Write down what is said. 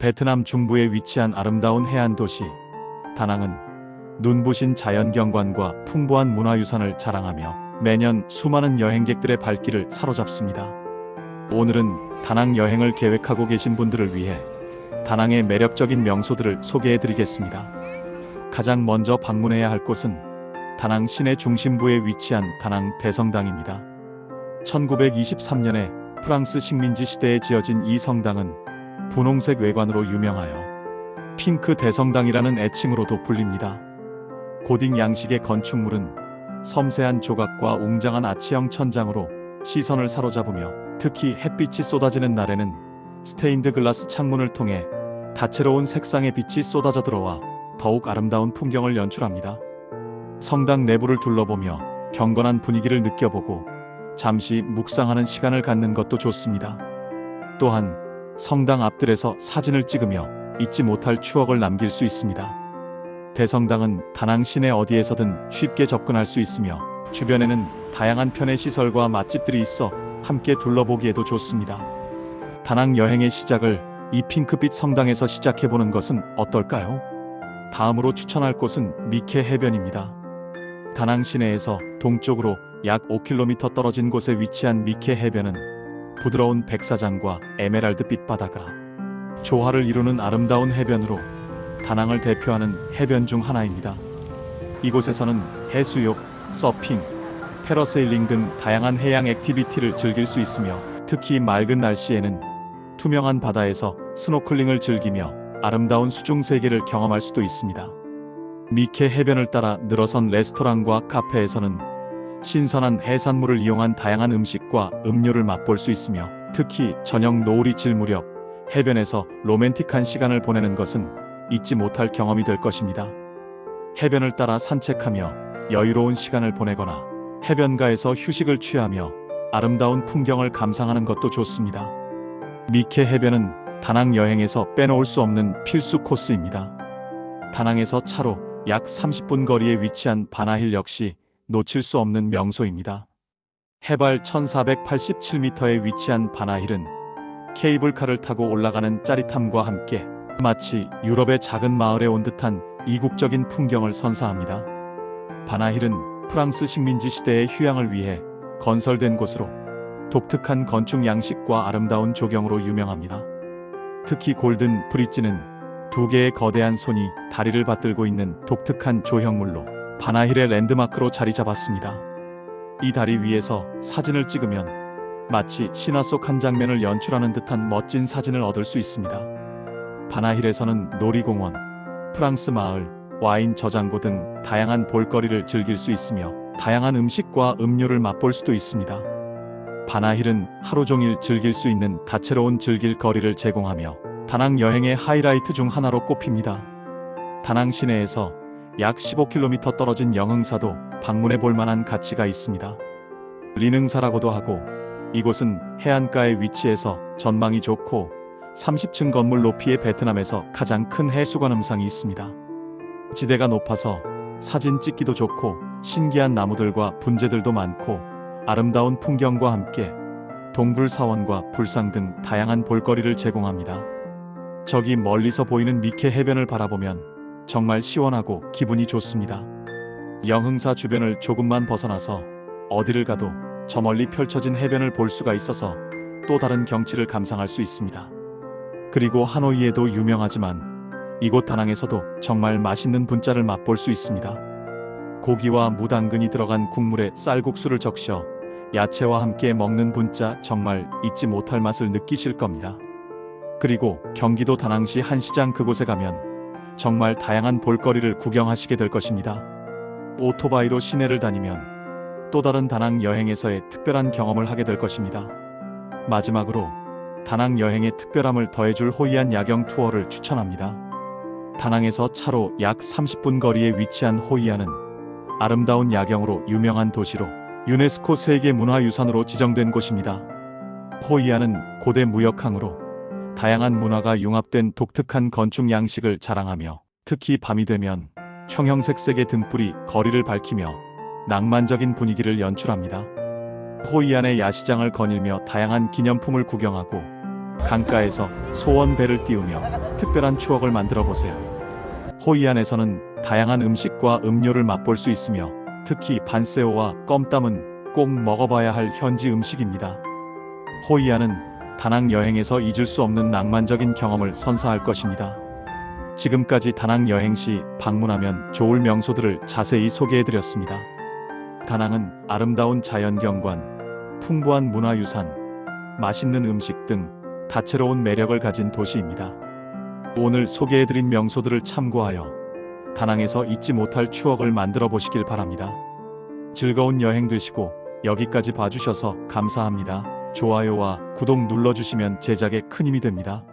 베트남 중부에 위치한 아름다운 해안 도시 다낭은 눈부신 자연 경관과 풍부한 문화유산을 자랑하며 매년 수많은 여행객들의 발길을 사로잡습니다. 오늘은 다낭 여행을 계획하고 계신 분들을 위해 다낭의 매력적인 명소들을 소개해 드리겠습니다. 가장 먼저 방문해야 할 곳은 다낭 시내 중심부에 위치한 다낭 대성당입니다. 1923년에 프랑스 식민지 시대에 지어진 이 성당은 분홍색 외관으로 유명하여 핑크 대성당이라는 애칭으로도 불립니다. 고딕 양식의 건축물은 섬세한 조각과 웅장한 아치형 천장으로 시선을 사로잡으며 특히 햇빛이 쏟아지는 날에는 스테인드 글라스 창문을 통해 다채로운 색상의 빛이 쏟아져 들어와 더욱 아름다운 풍경을 연출합니다. 성당 내부를 둘러보며 경건한 분위기를 느껴보고 잠시 묵상하는 시간을 갖는 것도 좋습니다. 또한 성당 앞들에서 사진을 찍으며 잊지 못할 추억을 남길 수 있습니다. 대성당은 다낭 시내 어디에서든 쉽게 접근할 수 있으며 주변에는 다양한 편의 시설과 맛집들이 있어 함께 둘러보기에도 좋습니다. 다낭 여행의 시작을 이 핑크빛 성당에서 시작해보는 것은 어떨까요? 다음으로 추천할 곳은 미케 해변입니다. 다낭 시내에서 동쪽으로 약 5km 떨어진 곳에 위치한 미케 해변은 부드러운 백사장과 에메랄드빛 바다가 조화를 이루는 아름다운 해변으로 다낭을 대표하는 해변 중 하나입니다. 이곳에서는 해수욕, 서핑, 패러세일링 등 다양한 해양 액티비티를 즐길 수 있으며 특히 맑은 날씨에는 투명한 바다에서 스노클링을 즐기며 아름다운 수중 세계를 경험할 수도 있습니다. 미케 해변을 따라 늘어선 레스토랑과 카페에서는 신선한 해산물을 이용한 다양한 음식과 음료를 맛볼 수 있으며 특히 저녁 노을이 질 무렵 해변에서 로맨틱한 시간을 보내는 것은 잊지 못할 경험이 될 것입니다. 해변을 따라 산책하며 여유로운 시간을 보내거나 해변가에서 휴식을 취하며 아름다운 풍경을 감상하는 것도 좋습니다. 미케 해변은 다낭 여행에서 빼놓을 수 없는 필수 코스입니다. 다낭에서 차로 약 30분 거리에 위치한 바나힐 역시 놓칠 수 없는 명소입니다. 해발 1487m에 위치한 바나힐은 케이블카를 타고 올라가는 짜릿함과 함께 마치 유럽의 작은 마을에 온 듯한 이국적인 풍경을 선사합니다. 바나힐은 프랑스 식민지 시대의 휴양을 위해 건설된 곳으로 독특한 건축 양식과 아름다운 조경으로 유명합니다. 특히 골든 브릿지는 두 개의 거대한 손이 다리를 받들고 있는 독특한 조형물로 바나힐의 랜드마크로 자리 잡았습니다. 이 다리 위에서 사진을 찍으면 마치 신화 속 한 장면을 연출하는 듯한 멋진 사진을 얻을 수 있습니다. 바나힐에서는 놀이공원, 프랑스 마을, 와인 저장고 등 다양한 볼거리를 즐길 수 있으며 다양한 음식과 음료를 맛볼 수도 있습니다. 바나힐은 하루 종일 즐길 수 있는 다채로운 즐길 거리를 제공하며 다낭 여행의 하이라이트 중 하나로 꼽힙니다. 다낭 시내에서 약 15km 떨어진 영흥사도 방문해 볼 만한 가치가 있습니다. 리능사라고도 하고 이곳은 해안가에 위치해서 전망이 좋고 30층 건물 높이의 베트남에서 가장 큰 해수관 음상이 있습니다. 지대가 높아서 사진 찍기도 좋고 신기한 나무들과 분재들도 많고 아름다운 풍경과 함께 동굴 사원과 불상 등 다양한 볼거리를 제공합니다. 저기 멀리서 보이는 미케 해변을 바라보면 정말 시원하고 기분이 좋습니다. 영흥사 주변을 조금만 벗어나서 어디를 가도 저 멀리 펼쳐진 해변을 볼 수가 있어서 또 다른 경치를 감상할 수 있습니다. 그리고 하노이에도 유명하지만 이곳 다낭에서도 정말 맛있는 분짜를 맛볼 수 있습니다. 고기와 무당근이 들어간 국물에 쌀국수를 적셔 야채와 함께 먹는 분짜 정말 잊지 못할 맛을 느끼실 겁니다. 그리고 경기도 다낭시 한 시장 그곳에 가면 정말 다양한 볼거리를 구경하시게 될 것입니다. 오토바이로 시내를 다니면 또 다른 다낭 여행에서의 특별한 경험을 하게 될 것입니다. 마지막으로 다낭 여행의 특별함을 더해줄 호이안 야경 투어를 추천합니다. 다낭에서 차로 약 30분 거리에 위치한 호이안은 아름다운 야경으로 유명한 도시로 유네스코 세계문화유산으로 지정된 곳입니다. 호이안은 고대 무역항으로 다양한 문화가 융합된 독특한 건축 양식을 자랑하며 특히 밤이 되면 형형색색의 등불이 거리를 밝히며 낭만적인 분위기를 연출합니다. 호이안의 야시장을 거닐며 다양한 기념품을 구경하고 강가에서 소원배를 띄우며 특별한 추억을 만들어 보세요. 호이안에서는 다양한 음식과 음료를 맛볼 수 있으며 특히 반세오와 껌땀은 꼭 먹어봐야 할 현지 음식입니다. 호이안은 다낭 여행에서 잊을 수 없는 낭만적인 경험을 선사할 것입니다. 지금까지 다낭 여행 시 방문하면 좋을 명소들을 자세히 소개해드렸습니다. 다낭은 아름다운 자연경관, 풍부한 문화유산, 맛있는 음식 등 다채로운 매력을 가진 도시입니다. 오늘 소개해드린 명소들을 참고하여 다낭에서 잊지 못할 추억을 만들어 보시길 바랍니다. 즐거운 여행 되시고 여기까지 봐주셔서 감사합니다. 좋아요와 구독 눌러주시면 제작에 큰 힘이 됩니다.